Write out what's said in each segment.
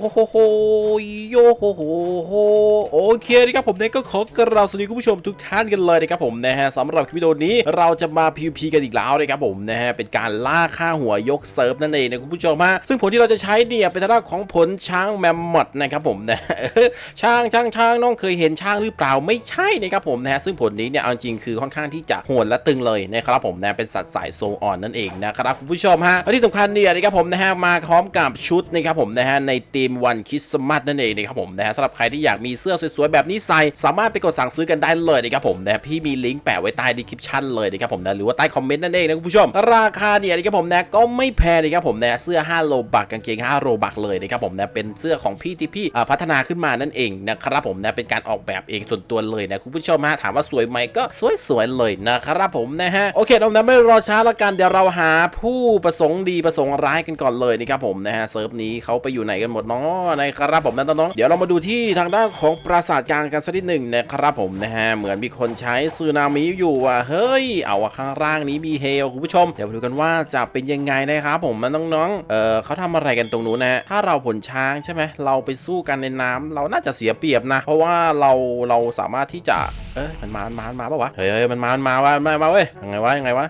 โฮโฮโฮโยโฮโฮโฮโอเคนะครับผมเนี่ยก็ขอกราบสวัสดีคุณผู้ชมทุกท่านกันเลยนะครับผมนะฮะสำหรับคลิปวิดีโอนี้เราจะมา PVP กันอีกแล้วนะครับผมนะฮะเป็นการล่าค่าหัวยกเซิร์ฟนั่นเองนะคุณผู้ชมฮะซึ่งผลที่เราจะใช้เนี่ยเป็นทางด้านของผลช้างแมมมอดนะครับผมนะช้างช้างช้างน้องเคยเห็นช้างหรือเปล่าไม่ใช่นะครับผมนะฮะซึ่งผลนี้เนี่ยเอาจริงคือค่อนข้างที่จะโหดและตึงเลยนะครับผมนะเป็นสัตว์สายโซอ่อนนั่นเองนะครับคุณผู้ชมฮะและที่สำคัญเนี่ยนะครับผมนะฮะมาพร้อมกับชุดนะครับผมนะฮะในทีมวันคริสต์มาสนั่นเองนะครับผมนะฮะสำหรับใครที่อยากมีเสื้อสวยๆแบบนี้ใส่สามารถไปกดสั่งซื้อกันได้เลยนะครับผมนะพี่มีลิงก์แปะไว้ใต้ดีคริปชั่นเลยนะครับผมนะหรือว่าใต้คอมเมนต์นั่นเองนะคุณผู้ชม ราคาเนี่ยนะครับผมนะก็ไม่แพงนะครับผมนะเสื้อ 5 โลบักกางเกง 5 โลบักเลยนะครับผมนะเป็นเสื้อของพี่ที่พี่อ่าพัฒนาขึ้นมานั่นเองนะครับผมนะเป็นการออกแบบเองส่วนตัวเลยนะคุณผู้ชมฮะถามว่าสวยไหมก็สวยๆเลยนะครับผมนะฮะโอเคเรานะไม่รอช้าละกันเดี๋ยวเราหาผู้ประสงค์ดีประสงค์ร้ายกันก่อนเลยนะครับผมนะฮะเซิร์ฟนี้เขาไปอยู่ไหนกันหมดนาะนะครับผมนะน้องๆเดี๋ยวเรามาดูที่ทางด้านของปราสาทกลางกันสักนิดหนึ่งนะครับผมนะฮะเหมือนมีคนใช้ซูนามิอยู่อะเฮ้ยเอาอะข้างล่างนี้มีเฮลคุณผู้ชม เดี๋ยวมาดูกันว่าจะเป็นยังไงนะครับผมนะน้องๆเออเขาทำอะไรกันตรงนู้นนะฮะถ้าเราผลช้างใช่ไหมเราไปสู้กันในน้ำเราน่าจะเสียเปรียบนะ เพราะว่าเราเราสามารถที่จะเอ้ยมันมา มันมา มันมาปะวะ เฮ้ยเฮ้ยมันมา มันมาว่ามามาเว้ย ยังไงวะ ยังไงวะ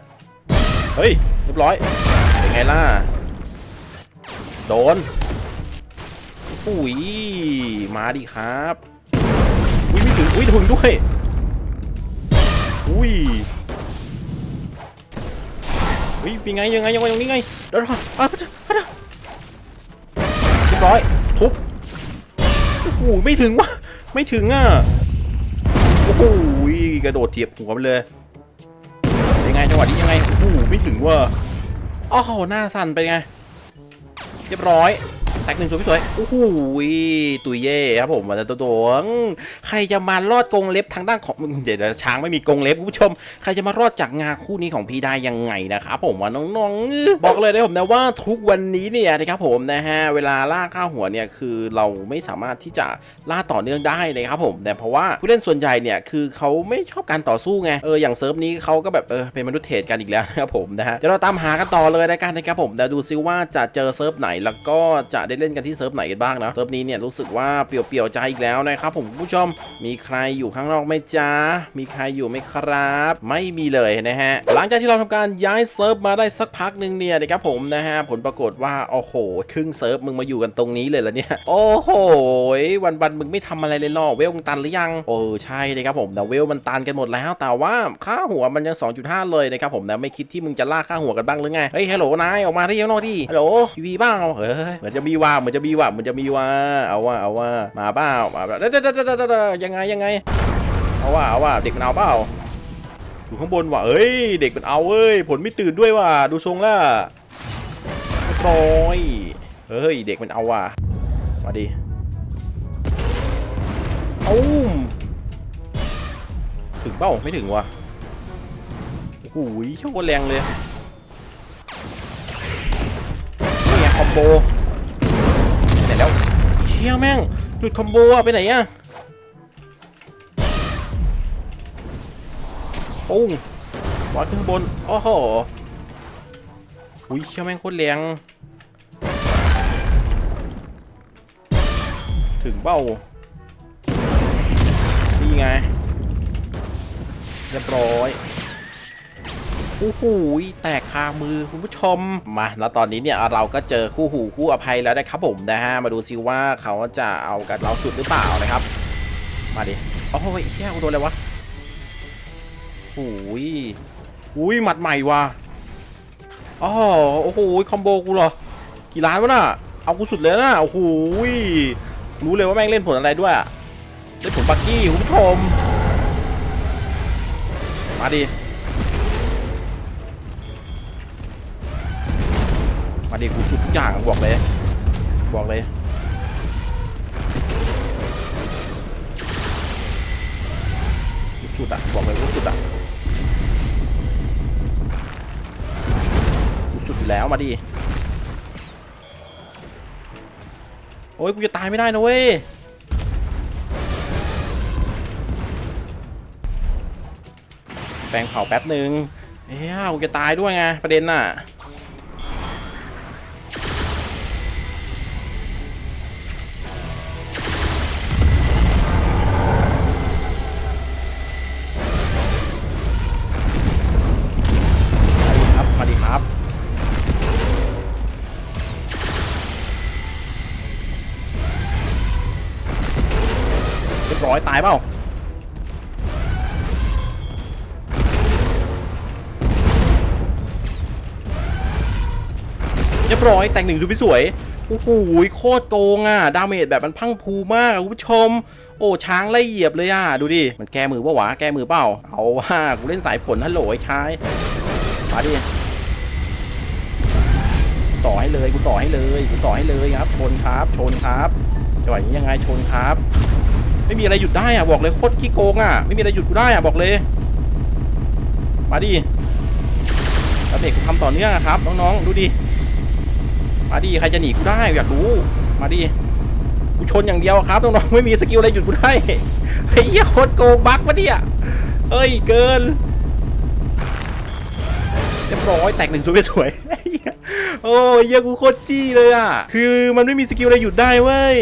เฮ้ย เรียบร้อย เป็นไงล่ะ โดน อุ้ยมาดิครับอุ้ยไม่ถึงอุ้ยถึงด้วยอุ้ยอุ้ยเป็นไงยังไงยังไงยังไงไงเดี๋ยวก่อนอะพัดพัดเรียบร้อยทุบโอ้โหไม่ถึงวะไม่ถึงอะโอ้โหกระโดดเทียบหัวไปเลยยังไงจังหวะนี้ยังไงโอ้โหไม่ถึงว่ะอ้าวหน้าสั่นไปไง เรียบร้อย แตกหนึ่งสวยสวยโอ้โหตุยเย่ครับผมมาตัวตัวใครจะมารอดกงเล็บทางด้านของเดี๋ยวช้างไม่มีกงเล็บคุณผู้ชม ใครจะมารอดจากงาคู่นี้ของพี่ได้ยังไงนะครับผมว่าน้องๆ บอกเลยนะผมนะว่าทุกวันนี้เนี่ยนะครับผมนะฮะเวลาล่าข้าวหัวเนี่ยคือเราไม่สามารถที่จะล่าต่อเนื่องได้นะครับผมแต่เพราะว่าผู้เล่นส่วนใหญ่เนี่ยคือเขาไม่ชอบการต่อสู้ไงเอออย่างเซิร์ฟนี้เขาก็แบบเออเป็นมนุษย์เทรดกันอีกแล้วนะครับผมนะฮะเดี๋ยวเราตามหากันต่อเลยนะกันนะครับผมเดี๋ยวดูซิว่าจะเจอเซิร์ฟไหนแล้วก็จะได้เล่นกันที่เซิร์ฟไหนกันบ้างนะเซิร์ฟนี้เนี่ยรู้สึกว่าเปลี่ยวๆใจอีกแล้วนะครับผมผู้ชมมีใครอยู่ข้างนอกไหมจ๊ะมีใครอยู่ไหมครับ ไม่มีเลยนะฮะหลังจากที่เราทำการย้ายเซิร์ฟมาได้สักพักหนึ่งเนี่ยนะครับผมนะฮะผลปรากฏว่าโอ้โหครึ่งเซิร์ฟมึงมาอยู่กันตรงนี้เลยเหรอเนี่ยโอ้โหวันวันมึงไม่ทำอะไรเลยหรอเวลมึงตันหรือยังโอ้ใช่เลยครับผมแต่เวลมันตันกันหมดแล้ว แต่ว่าค่าหัวมันยัง 2.5 เลยนะครับผมนะไม่คิดที่มึงจะล่าค่าหัวกันบ้างหรือไงเฮ้ยฮัลโหลนายออกมาที่ยังนอกที่ฮัลโหลทีวีบ้างเฮ้ยเหมือนจะมีวาเหมือนจะมีว่าเหมือนจะมีว่า เอาว่าเอาว่ามาเปล่ามาเปล่าเด้อเด้อเด้อเด้อเด้ยังไงยังไง เอาว่าเอาว่าเด็กมันเอาเปล่าอยู่ข้างบนว่ะเอ้ย เด็กมันเอาเอ้ย ผลไม่ตื่นด้วยว่ะดูทรงแล้วเรียบร้อยเฮ้ย เด็กมันเอาว่ะมาดิเอาถึงเปล่าไม่ถึงว่ะโอ้โหโชคแรงเลยนี่ไงคอมโบ เชี่ยแม่งหลุดคอมโบอะไปไหนอะปุ้งวัดขึ้นบนโอ้โหอุ้ยเชี่ยแม่งโคตรแรงถึงเบ้านี่ไงเรียบร้อย โอ้โหแตกคามือคุณผู้ชมมาแล้วตอนนี้เนี่ยเราก็เจอคู่หูคู่อภัยแล้วนะครับผมนะฮะมาดูซิว่าเขาจะเอากับเราสุดหรือเปล่านะครับ มาดิโอ้ยแค่โดนอะไรวะโอ้ยอุ้ยหมัดใหม่ว่ะอ๋อโอ้โหคอมโบกูเหรอกี่ล้านวะน่ะเอากูสุดเลยนะโอ้โหรู้เลยว่าแม่งเล่นผลอะไรด้วยเล่นผลบักกี้คุณผู้ชมมาดิ มาดิกูชุดทุกอย่างบอกเลย บอกเลยสุดอะบอกเลยว่สุดอะสุดอยู่แล้วมาดิโอ้ยกูจะตายไม่ได้นะเว้ยแปลงเผาแป๊บหนึ่งเอ้ากูจะตายด้วยไงประเด็นน่ะ ร้อยตายเปล่าเรียบร้อยแต่งหนึ่งดูพี่สวยโอ้โหโคตรโกงอะดาเมจแบบมันพังพูมากคุณผู้ชม โอ้ช้างไล่เหยียบเลยอะ ดูดิ มันแก้มือปะวะแก้มือเปล่า เอาว่ากูเล่นสายผลฮัลโหลไอ้ชายมาดิต่อให้เลยกูต่อให้เลยกูต่อให้เลยครับชนครับชนครับจังหวะนี้ยังไงชนครับ ไม่มีอะไรหยุดได้อะบอกเลยโคตรขี้โกงอะไม่มีอะไรหยุดกูได้อะบอกเลย มาดิแล้วเด็กกูทำต่อเนื่องอะครับน้องๆดูดิมาดิใครจะหนีกูได้อยากรู้มาดิกูชนอย่างเดียวครับน้องๆไม่มีสกิลอะไรหยุดกูได้ไอ้เหี้ยโคตรโกงบั๊กวะเนี่ยเอ้ยเกินเรียบร้อยแตกหนึ่งสวยสวยโอ้ยเหี้ยกูโคตรจี้เลยอะ คือมันไม่มีสกิลอะไรหยุดได้เว้ย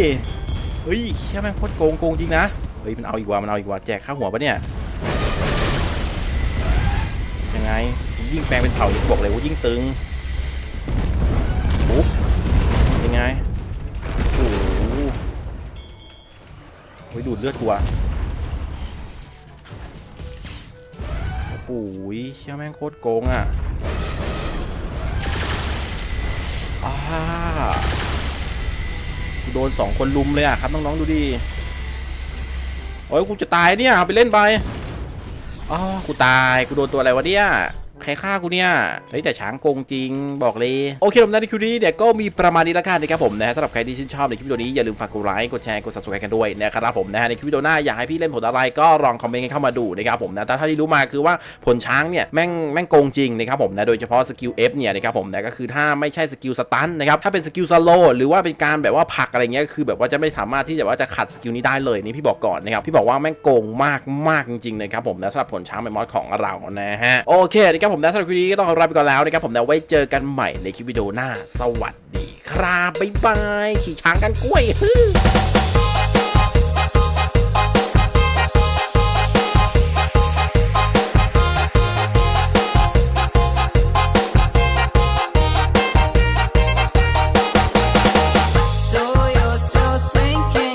เฮ้ยเชี่ยแม่งโคตรโกงโกงจริงนะ เฮ้ยมันเอาอีกว่ามันเอาอีกว่าแจกข้าหัวปะเนี่ยยังไงยิ่งแปลงเป็นเผายิ่งบอกเลยว่ายิ่งตึงปุ๊บยังไงโอ้โหเฮ้ยดูดเลือดกูอะโอ้ยเชี่ยแม่งโคตรโกงอะอ่า โดนสองคนลุมเลยอะครับน้องๆดูดิโอ้ยกูจะตายเนี่ยไปเล่นไปอ๋อกูตายกูโดนตัวอะไรวะเนี่ย ใครฆ่ากูเนี่ย เฮ้ยแต่ช้างโกงจริงบอกเลย โอเคผมนะในคลิปนี้เนี่ยก็มีประมาณนี้ละกันนะครับผมนะสำหรับใครที่ชื่นชอบในคลิปวิดีโอนี้อย่าลืมฝากกดไลค์กดแชร์กด subscribe กันด้วยนะครับผมนะฮะในคลิปวิดีโอหน้าอยากให้พี่เล่นผลอะไรก็ลองคอมเมนต์กันเข้ามาดูนะครับผมนะแต่ถ้าที่รู้มาคือว่าผลช้างเนี่ยแม่งแม่งโกงจริงนะครับผมนะโดยเฉพาะสกิล F เนี่ยนะครับผมนะก็คือถ้าไม่ใช่สกิลสตันนะครับถ้าเป็นสกิลสโลหรือว่าเป็นการแบบว่าผลักอะไรเงี้ยคือแบบว่าจะไม่สามารถที่จะว่าจะขัดสกิลนี้ได้เลยนี่พี่บอกก่อนนะครับพี่บอกว่าแม่งโกงมากมากจริงๆนะครับผมนะสำหรับผลช้างเป็นมอสของเรานะฮะโอเคนะครับผมนะสำหรับคลิปนี้ก็ต้องขอลาไปก่อนแล้วนะครับผมนะไว้เจอกันใหม่ในคลิปวิดีโอหน้า สวัสดีครับบ๊ายบายขี่ช้างกันกล้วย